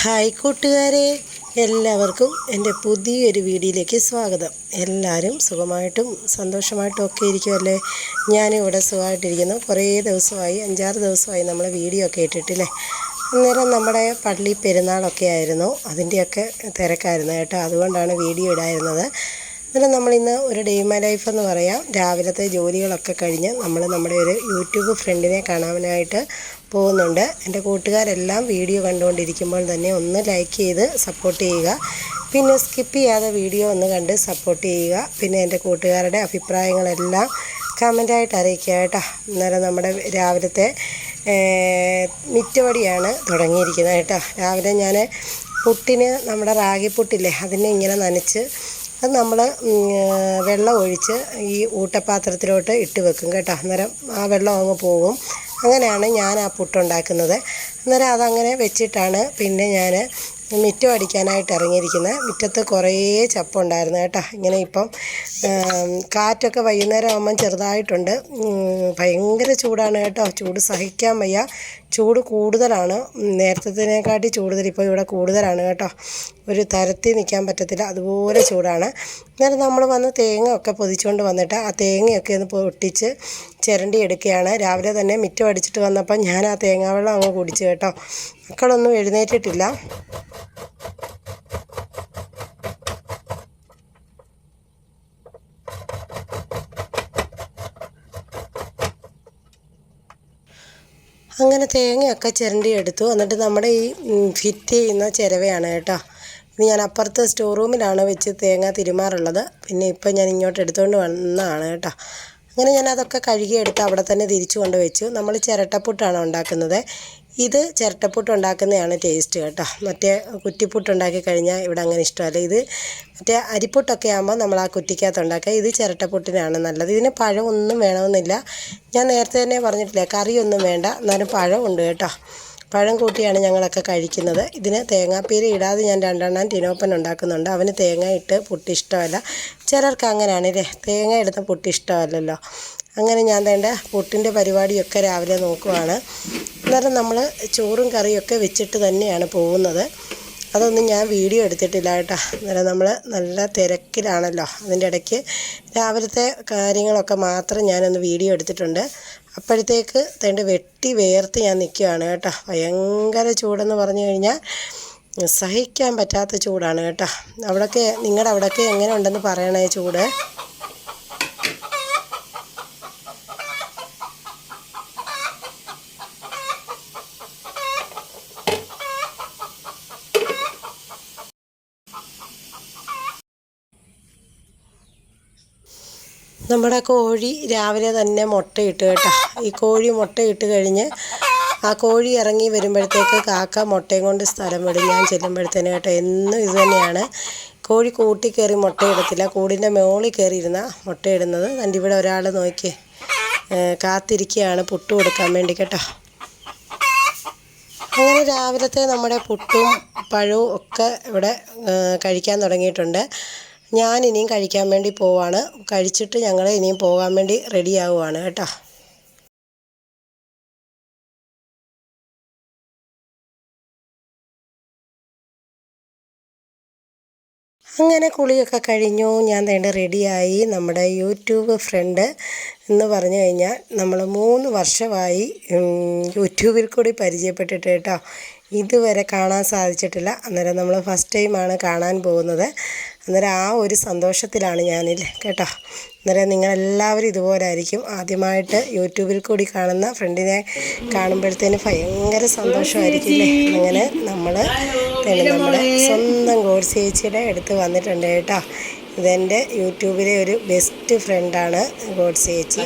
Hi കൂട്ടുകാരെ എല്ലാവർക്കും എന്റെ പുതിയൊരു വീഡിയോയിലേക്ക് സ്വാഗതം. എല്ലാവരും സുഖമായിട്ടും സന്തോഷമായിട്ടും ഒക്കെ ഇരിക്കുമല്ലേ ഞാനിവിടെ സുഖമായിട്ടിരിക്കുന്നു. കുറേ ദിവസമായി അഞ്ചാറ് ദിവസമായി നമ്മൾ വീഡിയോ ഒക്കെ ഇട്ടിട്ടില്ലേ? അന്നേരം നമ്മുടെ പള്ളി പെരുന്നാളൊക്കെ ആയിരുന്നു. അതിന്റെയൊക്കെ തിരക്കായിരുന്നു കേട്ടോ. അതുകൊണ്ടാണ് വീഡിയോ ഇടായിരുന്നത്. അന്നേരം നമ്മളിന്ന് ഒരു ഡേ മൈ ലൈഫ് എന്ന് പറയാം. രാവിലത്തെ ജോലികളൊക്കെ കഴിഞ്ഞ് നമ്മൾ നമ്മുടെ ഒരു യൂട്യൂബ് ഫ്രണ്ടിനെ കാണാനായിട്ട് പോകുന്നുണ്ട്. എന്റെ കൂട്ടുകാരെല്ലാം വീഡിയോ കണ്ടുകൊണ്ടിരിക്കുമ്പോൾ തന്നെ ഒന്ന് ലൈക്ക് ചെയ്ത് സപ്പോർട്ട് ചെയ്യുക. പിന്നെ സ്കിപ്പ് ചെയ്യാതെ വീഡിയോ ഒന്ന് കണ്ട് സപ്പോർട്ട് ചെയ്യുക. പിന്നെ എന്റെ കൂട്ടുകാരുടെ അഭിപ്രായങ്ങളെല്ലാം കമന്റായിട്ട് അറിയിക്കുക കേട്ടോ. അന്നേരം നമ്മുടെ രാവിലത്തെ മിറ്റവടിയാണ് തുടങ്ങിയിരിക്കുന്നത് കേട്ടോ. രാവിലെ ഞാൻ പുട്ടിന് നമ്മുടെ റാഗിപ്പുട്ടില്ലേ അതിനെ ഇങ്ങനെ നനച്ച് അത് നമ്മൾ വെള്ളം ഒഴിച്ച് ഈ ഊട്ടപ്പാത്രത്തിലോട്ട് ഇട്ട് വെക്കും കേട്ടോ. അന്നേരം ആ വെള്ളം അങ്ങ് പോകും. അങ്ങനെയാണ് ഞാൻ ആ പുട്ടുണ്ടാക്കുന്നത്. അന്നേരം അതങ്ങനെ വെച്ചിട്ടാണ് പിന്നെ ഞാൻ മിറ്റം അടിക്കാനായിട്ട് ഇറങ്ങിയിരിക്കുന്നത് മുറ്റത്ത് കുറേ ചപ്പുണ്ടായിരുന്നു കേട്ടോ. ഇങ്ങനെ ഇപ്പം കാറ്റൊക്കെ വൈകുന്നേരം ആകുമ്പം ചെറുതായിട്ടുണ്ട്. ഭയങ്കര ചൂടാണ് കേട്ടോ. ചൂട് സഹിക്കാൻ വയ്യ. ചൂട് കൂടുതലാണ്. നേരത്തേതിനെക്കാട്ടി ചൂടുതൽ ഇപ്പോൾ ഇവിടെ കൂടുതലാണ് കേട്ടോ. ഒരു തരത്തിൽ നിൽക്കാൻ പറ്റത്തില്ല. അതുപോലെ ചൂടാണ്. അന്നേരം നമ്മൾ വന്ന് തേങ്ങ ഒക്കെ പൊതിച്ചുകൊണ്ട് വന്നിട്ട് ആ തേങ്ങയൊക്കെ ഒന്ന് പൊട്ടിച്ച് ചിരണ്ടി എടുക്കുകയാണ്. രാവിലെ തന്നെ മിറ്റം അടിച്ചിട്ട് വന്നപ്പോൾ ഞാൻ ആ തേങ്ങാവെള്ളം അങ്ങ് കുടിച്ചു കേട്ടോ. മക്കളൊന്നും എഴുന്നേറ്റിട്ടില്ല. അങ്ങനെ തേങ്ങയൊക്കെ ചിരണ്ടി എടുത്തു. എന്നിട്ട് നമ്മുടെ ഈ ഫിറ്റ് ചെയ്യുന്ന ചിരവയാണ് കേട്ടോ. ഇത് ഞാൻ അപ്പുറത്ത് സ്റ്റോർ റൂമിലാണ് വെച്ച് തേങ്ങ തിരുമാറുള്ളത്. പിന്നെ ഇപ്പം ഞാൻ ഇങ്ങോട്ട് എടുത്തുകൊണ്ട് വന്നതാണ് കേട്ടോ. അങ്ങനെ ഞാൻ അതൊക്കെ കഴുകിയെടുത്ത് അവിടെ തന്നെ തിരിച്ചു കൊണ്ട് വെച്ചു. നമ്മൾ ചിരട്ടപ്പുട്ടാണ് ഉണ്ടാക്കുന്നത്. ഇത് ചിരട്ടപ്പുട്ട് ഉണ്ടാക്കുന്നതാണ് ടേസ്റ്റ് കേട്ടോ. മറ്റേ കുറ്റിപ്പുട്ട് ഉണ്ടാക്കി കഴിഞ്ഞാൽ ഇവിടെ അങ്ങനെ ഇഷ്ടമല്ല. ഇത് മറ്റേ അരിപ്പുട്ടൊക്കെ ആകുമ്പോൾ നമ്മൾ ആ കുറ്റിക്കകത്ത് ഉണ്ടാക്കുക. ഇത് ചിരട്ടപ്പുട്ടിനാണ് നല്ലത്. ഇതിന് പഴമൊന്നും വേണമെന്നില്ല. ഞാൻ നേരത്തെ തന്നെ പറഞ്ഞിട്ടില്ലേ കറിയൊന്നും വേണ്ട. എന്നാലും പഴമുണ്ട് കേട്ടോ. പഴം കൂട്ടിയാണ് ഞങ്ങളൊക്കെ കഴിക്കുന്നത്. ഇതിന് തേങ്ങാപ്പീര ഇടാതെ ഞാൻ രണ്ടെണ്ണം ടിനോപ്പൻ ഉണ്ടാക്കുന്നുണ്ട്. അവന് തേങ്ങ ഇട്ട് പുട്ടി ഇഷ്ടമല്ല. ചിലർക്ക് അങ്ങനെയാണല്ലേ? തേങ്ങ എടുത്ത പുട്ടി ഇഷ്ടമല്ലല്ലോ. അങ്ങനെ ഞാൻ തേണ്ട പുട്ടിന്റെ പരിപാടിയൊക്കെ രാവിലെ നോക്കുവാണ്. അന്നേരം നമ്മൾ ചോറും കറിയൊക്കെ വെച്ചിട്ട് തന്നെയാണ് പോകുന്നത്. അതൊന്നും ഞാൻ വീഡിയോ എടുത്തിട്ടില്ല കേട്ടോ. അന്നേരം നമ്മൾ നല്ല തിരക്കിലാണല്ലോ. അതിന്റെ ഇടയ്ക്ക് രാവിലത്തെ കാര്യങ്ങളൊക്കെ മാത്രം ഞാനൊന്ന് വീഡിയോ എടുത്തിട്ടുണ്ട്. അപ്പോഴത്തേക്ക് തേണ്ട വെട്ടി വേർത്ത് ഞാൻ നിൽക്കുകയാണ് കേട്ടോ. ഭയങ്കര ചൂടെന്ന് പറഞ്ഞു കഴിഞ്ഞാൽ സഹിക്കാൻ പറ്റാത്ത ചൂടാണ് കേട്ടോ. അവിടെയൊക്കെ നിങ്ങളുടെ അവിടെയൊക്കെ എങ്ങനെ ഉണ്ടെന്ന് പറയണേ ചൂട്? നമ്മുടെ കോഴി രാവിലെ തന്നെ മുട്ടയിട്ട് കേട്ടോ. ഈ കോഴി മുട്ടയിട്ട് കഴിഞ്ഞ് ആ കോഴി ഇറങ്ങി വരുമ്പോഴത്തേക്ക് കാക്ക മുട്ടയും കൊണ്ട് സ്ഥലം വിടും. ഞാൻ ചെല്ലുമ്പോഴത്തേന് കേട്ടോ എന്നും ഇത് തന്നെയാണ്. കോഴി കൂട്ടി കയറി മുട്ടയിടത്തില്ല കൂടിന്റെ മുകളിൽ കയറിയിരുന്ന മുട്ടയിടുന്നത് എന്റെ ഇവിടെ ഒരാൾ നോക്കി കാത്തിരിക്കുകയാണ് പുട്ട് കൊടുക്കാൻ വേണ്ടി കേട്ടോ. അങ്ങനെ രാവിലത്തെ നമ്മുടെ പുട്ടും പഴവും ഒക്കെ ഇവിടെ കഴിക്കാൻ തുടങ്ങിയിട്ടുണ്ട്. ഞാൻ ഇനിയും കഴിക്കാൻ വേണ്ടി പോവാണ്. കഴിച്ചിട്ട് ഞങ്ങൾ ഇനിയും പോകാൻ വേണ്ടി റെഡി ആവുകയാണ് കേട്ടോ. അങ്ങനെ കുളിയൊക്കെ കഴിഞ്ഞു. ഞാൻ വേണ്ട റെഡിയായി നമ്മുടെ യൂട്യൂബ് ഫ്രണ്ട് എന്ന് പറഞ്ഞു കഴിഞ്ഞാൽ നമ്മൾ മൂന്ന് വർഷമായി യൂട്യൂബിൽ കൂടി പരിചയപ്പെട്ടിട്ട് കേട്ടോ. ഇതുവരെ കാണാൻ സാധിച്ചിട്ടില്ല. അന്നേരം നമ്മൾ ഫസ്റ്റ് ടൈമാണ് കാണാൻ പോകുന്നത്. അന്നേരം ആ ഒരു സന്തോഷത്തിലാണ് ഞാനിൽ കേട്ടോ? അന്നേരം നിങ്ങളെല്ലാവരും ഇതുപോലെ ആയിരിക്കും. ആദ്യമായിട്ട് യൂട്യൂബിൽ കൂടി കാണുന്ന ഫ്രണ്ടിനെ കാണുമ്പോഴത്തേന് ഭയങ്കര സന്തോഷമായിരിക്കില്ലേ? അങ്ങനെ നമ്മൾ നമ്മുടെ സ്വന്തം കോഴ്സ് ചേച്ചിയുടെ അടുത്ത് വന്നിട്ടുണ്ട് കേട്ടോ. ഇതെന്റെ യൂട്യൂബിലെ ഒരു ബെസ്റ്റ് ഫ്രണ്ടാണ് ഗോഡ്സ് ചേച്ചി.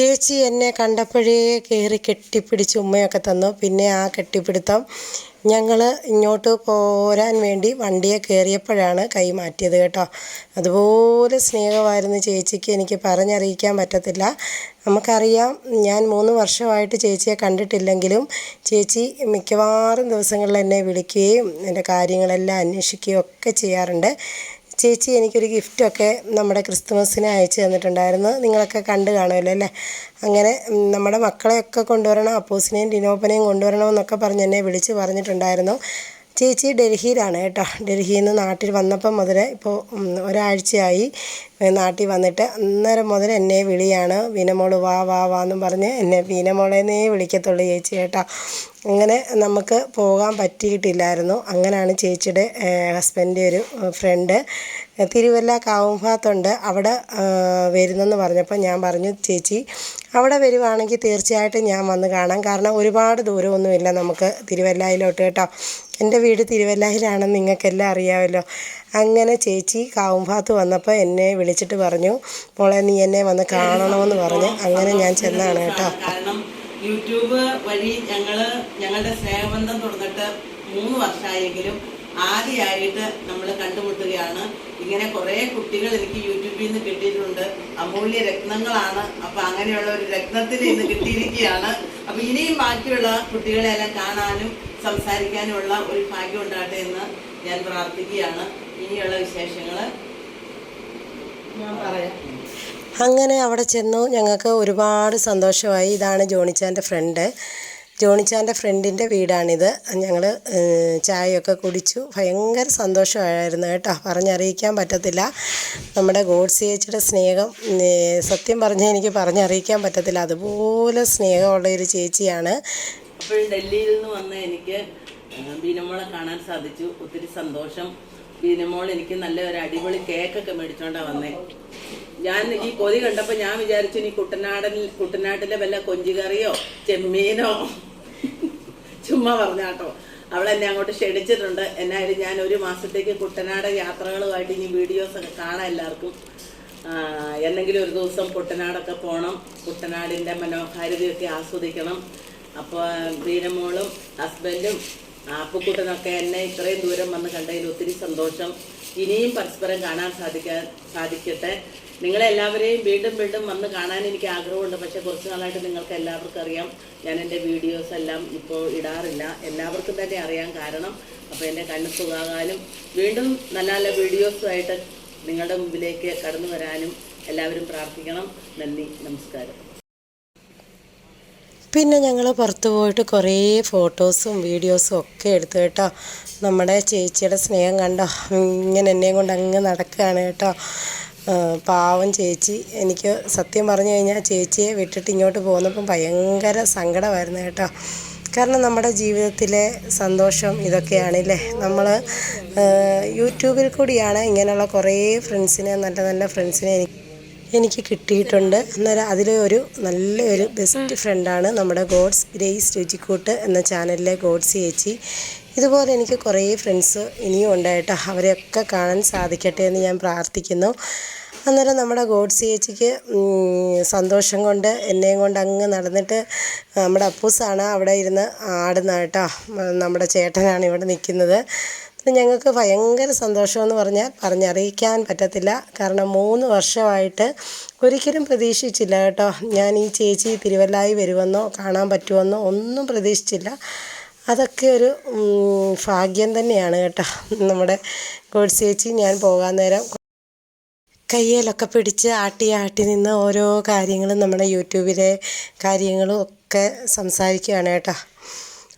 ചേച്ചി എന്നെ കണ്ടപ്പോഴേ കയറി കെട്ടിപ്പിടിച്ച് ഉമ്മയൊക്കെ തന്നു. പിന്നെ ആ കെട്ടിപ്പിടുത്തം ഞങ്ങൾ ഇങ്ങോട്ട് പോരാൻ വേണ്ടി വണ്ടിയെ കയറിയപ്പോഴാണ് കൈ മാറ്റിയത് കേട്ടോ. അതുപോലെ സ്നേഹമായിരുന്നു ചേച്ചിക്ക്. എനിക്ക് പറഞ്ഞറിയിക്കാൻ പറ്റത്തില്ല. നമുക്കറിയാം ഞാൻ മൂന്ന് വർഷമായിട്ട് ചേച്ചിയെ കണ്ടിട്ടില്ലെങ്കിലും ചേച്ചി മിക്കവാറും ദിവസങ്ങളിൽ എന്നെ വിളിക്കുകയും എന്റെ കാര്യങ്ങളെല്ലാം അന്വേഷിക്കുകയും ഒക്കെ ചെയ്യാറുണ്ട്. ചേച്ചി എനിക്കൊരു ഗിഫ്റ്റൊക്കെ നമ്മുടെ ക്രിസ്തുമസിന് അയച്ചു തന്നിട്ടുണ്ടായിരുന്നു. നിങ്ങളൊക്കെ കണ്ടു കാണുമല്ലോ അല്ലേ? അങ്ങനെ നമ്മുടെ മക്കളെയൊക്കെ കൊണ്ടുവരണം അപ്പൂസിനെയും ഡിനോപ്പനെയും കൊണ്ടുവരണമെന്നൊക്കെ പറഞ്ഞ് എന്നെ വിളിച്ച് പറഞ്ഞിട്ടുണ്ടായിരുന്നു. ചേച്ചി ഡൽഹിയിലാണ് കേട്ടോ. ഡൽഹിയിൽ നിന്ന് നാട്ടിൽ വന്നപ്പം മുതൽ ഇപ്പോൾ ഒരാഴ്ചയായി നാട്ടിൽ വന്നിട്ട് അന്നേരം മുതൽ എന്നെ വിളിയാണ്. വീനമോൾ വാ വാ വാ എന്നും പറഞ്ഞ് എന്നെ വീനമോളെന്നേ വിളിക്കത്തുള്ളൂ ചേച്ചി കേട്ടോ. അങ്ങനെ നമുക്ക് പോകാൻ പറ്റിയിട്ടില്ലായിരുന്നു. അങ്ങനെയാണ് ചേച്ചിയുടെ ഹസ്ബൻഡ് ഒരു ഫ്രണ്ട്. തിരുവല്ല കാവുംഭാഗത്തുണ്ട് അവിടെ വരുന്നെന്ന് പറഞ്ഞപ്പോൾ ഞാൻ പറഞ്ഞു ചേച്ചി അവിടെ വരുവാണെങ്കിൽ തീർച്ചയായിട്ടും ഞാൻ വന്ന് കാണാം. കാരണം ഒരുപാട് ദൂരമൊന്നുമില്ല നമുക്ക് തിരുവല്ലയിലോട്ട് കേട്ടോ. എന്റെ വീട് തിരുവല്ലയിലാണെന്ന് നിങ്ങൾക്കെല്ലാം അറിയാമല്ലോ. അങ്ങനെ ചേച്ചി കാവുംഭാഗത്ത് വന്നപ്പോൾ എന്നെ വിളിച്ചിട്ട് പറഞ്ഞു മോളെ നീ എന്നെ വന്ന് കാണണമെന്ന് പറഞ്ഞ് അങ്ങനെ ഞാൻ ചെന്നാണ് കേട്ടോ. കാരണം യൂട്യൂബ് വഴി ഞങ്ങൾ ഞങ്ങളുടെ സ്നേഹബന്ധം തുടർന്നിട്ട് മൂന്ന് വർഷമായെങ്കിലും ആദ്യമായിട്ട് നമ്മൾ കണ്ടുമുട്ടുകയാണ്. ഇങ്ങനെ കുറേ കുട്ടികൾ എനിക്ക് യൂട്യൂബിൽ നിന്ന് കിട്ടിയിട്ടുണ്ട്. അമൂല്യ രത്നങ്ങളാണ്. അപ്പം അങ്ങനെയുള്ള ഒരു രത്നത്തിന് ഇന്ന് കിട്ടിയിരിക്കുകയാണ്. അപ്പം ഇനിയും ബാക്കിയുള്ള കുട്ടികളെല്ലാം കാണാനും സംസാരിക്കാനുമുള്ള ഒരു ഭാഗ്യം ഉണ്ടാകട്ടെ എന്ന് ഞാൻ പ്രാർത്ഥിക്കുകയാണ്. ഇനിയുള്ള വിശേഷങ്ങൾ ഞാൻ പറയാം. അങ്ങനെ അവിടെ ചെന്നു. ഞങ്ങൾക്ക് ഒരുപാട് സന്തോഷമായി. ഇതാണ് ജോണിച്ചാന്റെ ഫ്രണ്ട് ജോണിച്ചാന്റെ ഫ്രണ്ടിന്റെ വീടാണിത്. ഞങ്ങൾ ചായയൊക്കെ കുടിച്ചു. ഭയങ്കര സന്തോഷമായിരുന്നു കേട്ടോ. പറഞ്ഞറിയിക്കാൻ പറ്റത്തില്ല. നമ്മുടെ ഗോഡ്സി ചേച്ചിയുടെ സ്നേഹം സത്യം പറഞ്ഞാൽ എനിക്ക് പറഞ്ഞറിയിക്കാൻ പറ്റത്തില്ല. അതുപോലെ സ്നേഹമുള്ള ഒരു ചേച്ചിയാണ്. അപ്പോൾ ഡൽഹിയിൽ നിന്ന് വന്ന് എനിക്ക് ബീനമോളെ കാണാൻ സാധിച്ചു. ഒത്തിരി സന്തോഷം. ബീനമോൾ എനിക്ക് നല്ല ഒരു അടിപൊളി കേക്കൊക്കെ മേടിച്ചോണ്ടാ വന്നേ. ഞാൻ ഈ കൊതി കണ്ടപ്പോൾ ഞാൻ വിചാരിച്ചു ഇനി കുട്ടനാടൻ കുട്ടനാട്ടിലെ വല്ല കൊഞ്ചിക്കറിയോ ചെമ്മീനോ ചുമ്മാ പറഞ്ഞാട്ടോ അവളെന്നെ അങ്ങോട്ട് ക്ഷണിച്ചിട്ടുണ്ട്. എന്നായാലും ഞാൻ ഒരു മാസത്തേക്ക് കുട്ടനാടൻ യാത്രകളുമായിട്ട് ഇനി വീഡിയോസ് ഒക്കെ കാണാം എല്ലാവർക്കും. എന്നെങ്കിലും ഒരു ദിവസം കുട്ടനാടൊക്കെ പോകണം കുട്ടനാടിന്റെ മനോഹാരിതയൊക്കെ ആസ്വദിക്കണം. അപ്പോൾ വീരമോളും ഹസ്ബൻഡും അപ്പുക്കുട്ടനൊക്കെ എന്നെ ഇത്രയും ദൂരം വന്ന് കണ്ടതിൽ ഒത്തിരി സന്തോഷം. ഇനിയും പരസ്പരം കാണാൻ സാധിക്കാൻ സാധിക്കട്ടെ. നിങ്ങളെല്ലാവരെയും വീണ്ടും വീണ്ടും വന്ന് കാണാൻ എനിക്ക് ആഗ്രഹമുണ്ട്. പക്ഷെ കുറച്ച് നാളായിട്ട് നിങ്ങൾക്ക് എല്ലാവർക്കും അറിയാം. ഞാൻ എന്റെ വീഡിയോസ് എല്ലാം ഇപ്പോൾ ഇടാറില്ല. എല്ലാവർക്കും തന്നെ അറിയാൻ കാരണം. അപ്പോൾ എന്റെ കണ്ണ് സുഖാകാനും വീണ്ടും നല്ല നല്ല വീഡിയോസുമായിട്ട് നിങ്ങളുടെ മുമ്പിലേക്ക് കടന്നു വരാനും എല്ലാവരും പ്രാർത്ഥിക്കണം. നന്ദി നമസ്കാരം. പിന്നെ ഞങ്ങൾ പുറത്ത് പോയിട്ട് കുറേ ഫോട്ടോസും വീഡിയോസും ഒക്കെ എടുത്തു കേട്ടോ. നമ്മുടെ ചേച്ചിയുടെ സ്നേഹം കണ്ടോ? ഇങ്ങനെ എന്നെയും കൊണ്ട് അങ്ങ് നടക്കുകയാണ് കേട്ടോ. പാവം ചേച്ചി. എനിക്ക് സത്യം പറഞ്ഞു കഴിഞ്ഞാൽ ചേച്ചിയെ വിട്ടിട്ട് ഇങ്ങോട്ട് പോകുന്നപ്പം ഭയങ്കര സങ്കടമായിരുന്നു കേട്ടോ. കാരണം നമ്മുടെ ജീവിതത്തിലെ സന്തോഷം ഇതൊക്കെയാണല്ലേ? നമ്മൾ യൂട്യൂബിൽ കൂടിയാണ് ഇങ്ങനെയുള്ള കുറേ ഫ്രണ്ട്സിനെ നല്ല നല്ല ഫ്രണ്ട്സിനെ എനിക്ക് എനിക്ക് കിട്ടിയിട്ടുണ്ട്. അന്നേരം അതിലെ ഒരു നല്ലൊരു ബെസ്റ്റ് ഫ്രണ്ടാണ് നമ്മുടെ ഗോഡ്സ് ഗ്രേസ് രുചിക്കൂട്ട് എന്ന ചാനലിലെ ഗോഡ്സ് ചേച്ചി. ഇതുപോലെ എനിക്ക് കുറേ ഫ്രണ്ട്സ് ഇനിയും ഉണ്ടായിട്ട് അവരെയൊക്കെ കാണാൻ സാധിക്കട്ടെ എന്ന് ഞാൻ പ്രാർത്ഥിക്കുന്നു. അന്നേരം നമ്മുടെ ഗോഡ്സ് ചേച്ചിക്ക് സന്തോഷം കൊണ്ട് എന്നെയും കൊണ്ട് അങ്ങ് നടന്നിട്ട് നമ്മുടെ അപ്പൂസാണ് അവിടെ ഇരുന്ന് ആടുന്ന നമ്മുടെ ചേട്ടനാണ് ഇവിടെ നിൽക്കുന്നത്. അപ്പം ഞങ്ങൾക്ക് ഭയങ്കര സന്തോഷമെന്ന് പറഞ്ഞാൽ പറഞ്ഞറിയിക്കാൻ പറ്റത്തില്ല. കാരണം മൂന്ന് വർഷമായിട്ട് ഒരിക്കലും പ്രതീക്ഷിച്ചില്ല കേട്ടോ. ഞാൻ ഈ ചേച്ചി തിരുവല്ലായി വരുമെന്നോ കാണാൻ പറ്റുമെന്നോ ഒന്നും പ്രതീക്ഷിച്ചില്ല. അതൊക്കെ ഒരു ഭാഗ്യം തന്നെയാണ് കേട്ടോ. നമ്മുടെ ഗോഡ്സ് ചേച്ചി ഞാൻ പോകാൻ നേരം കയ്യിലൊക്കെ പിടിച്ച് ആട്ടി ആട്ടി നിന്ന് ഓരോ കാര്യങ്ങളും നമ്മുടെ യൂട്യൂബിലെ കാര്യങ്ങളും ഒക്കെ സംസാരിക്കുകയാണ് കേട്ടോ.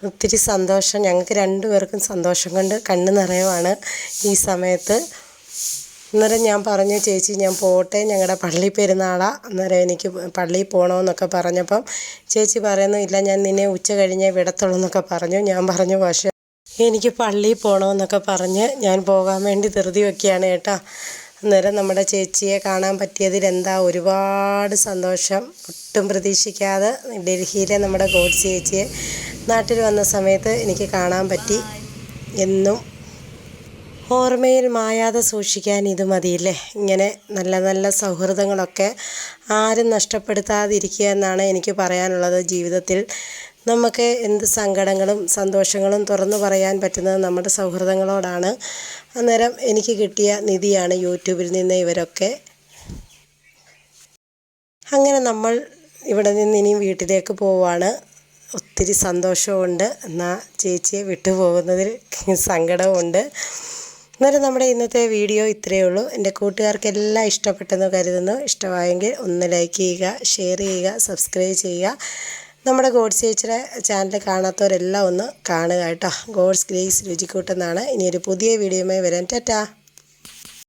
ഒത്തിരി സന്തോഷം. ഞങ്ങൾക്ക് രണ്ടുപേർക്കും സന്തോഷം കൊണ്ട് കണ്ണ് നിറയുവാണ് ഈ സമയത്ത്. അന്നേരം ഞാൻ പറഞ്ഞു ചേച്ചി ഞാൻ പോട്ടെ ഞങ്ങളുടെ പള്ളി പെരുന്നാളാ. അന്നേരം എനിക്ക് പള്ളിയിൽ പോകണമെന്നൊക്കെ പറഞ്ഞപ്പം ചേച്ചി പറയുന്നു ഇല്ല ഞാൻ നിന്നെ ഉച്ച കഴിഞ്ഞേ വിടത്തുള്ളൂ എന്നൊക്കെ പറഞ്ഞു. ഞാൻ പറഞ്ഞു പക്ഷേ എനിക്ക് പള്ളിയിൽ പോകണമെന്നൊക്കെ പറഞ്ഞ് ഞാൻ പോകാൻ വേണ്ടി ധൃതി വയ്ക്കുകയാണ് കേട്ടോ. അന്നേരം നമ്മുടെ ചേച്ചിയെ കാണാൻ പറ്റിയതിൽ എന്താ ഒരുപാട് സന്തോഷം. ഒട്ടും പ്രതീക്ഷിക്കാതെ ഡൽഹിയിലെ നമ്മുടെ ഗോഡ്സ് ചേച്ചിയെ നാട്ടിൽ വന്ന സമയത്ത് എനിക്ക് കാണാൻ പറ്റി എന്നും ഓർമ്മയിൽ മായാതെ സൂക്ഷിക്കാൻ ഇത് മതിയില്ലേ? ഇങ്ങനെ നല്ല നല്ല സൗഹൃദങ്ങളൊക്കെ ആരും നഷ്ടപ്പെടുത്താതിരിക്കുക എന്നാണ് എനിക്ക് പറയാനുള്ളത് ജീവിതത്തിൽ. നമുക്ക് എന്ത് സങ്കടങ്ങളും സന്തോഷങ്ങളും തുറന്നു പറയാൻ പറ്റുന്നത് നമ്മുടെ സൗഹൃദങ്ങളോടാണ്. അന്നേരം എനിക്ക് കിട്ടിയ നിധിയാണ് യൂട്യൂബിൽ നിന്ന് ഇവരൊക്കെ. അങ്ങനെ നമ്മൾ ഇവിടെ നിന്ന് ഇനിയും വീട്ടിലേക്ക് പോവാണ്. ഒത്തിരി സന്തോഷമുണ്ട് എന്നാൽ ചേച്ചിയെ വിട്ടുപോകുന്നതിൽ സങ്കടമുണ്ട് അന്നേരം നമ്മുടെ ഇന്നത്തെ വീഡിയോ ഇത്രയേ ഉള്ളൂ. എന്റെ കൂട്ടുകാർക്കെല്ലാം ഇഷ്ടപ്പെട്ടെന്ന് കരുതുന്നു. ഇഷ്ടമായെങ്കിൽ ഒന്ന് ലൈക്ക് ചെയ്യുക ഷെയർ ചെയ്യുക സബ്സ്ക്രൈബ് ചെയ്യുക. നമ്മുടെ ഗോഡ്സ് ചേച്ചിയുടെ ചാനൽ കാണാത്തവരെല്ലാം ഒന്ന് കാണുക കേട്ടോ. ഗോഡ്സ് ഗ്രേസ് രുചിക്കൂട്ടെന്നാണ്. ഇനിയൊരു പുതിയ വീഡിയോയുമായി വരാൻ. ടാറ്റാ.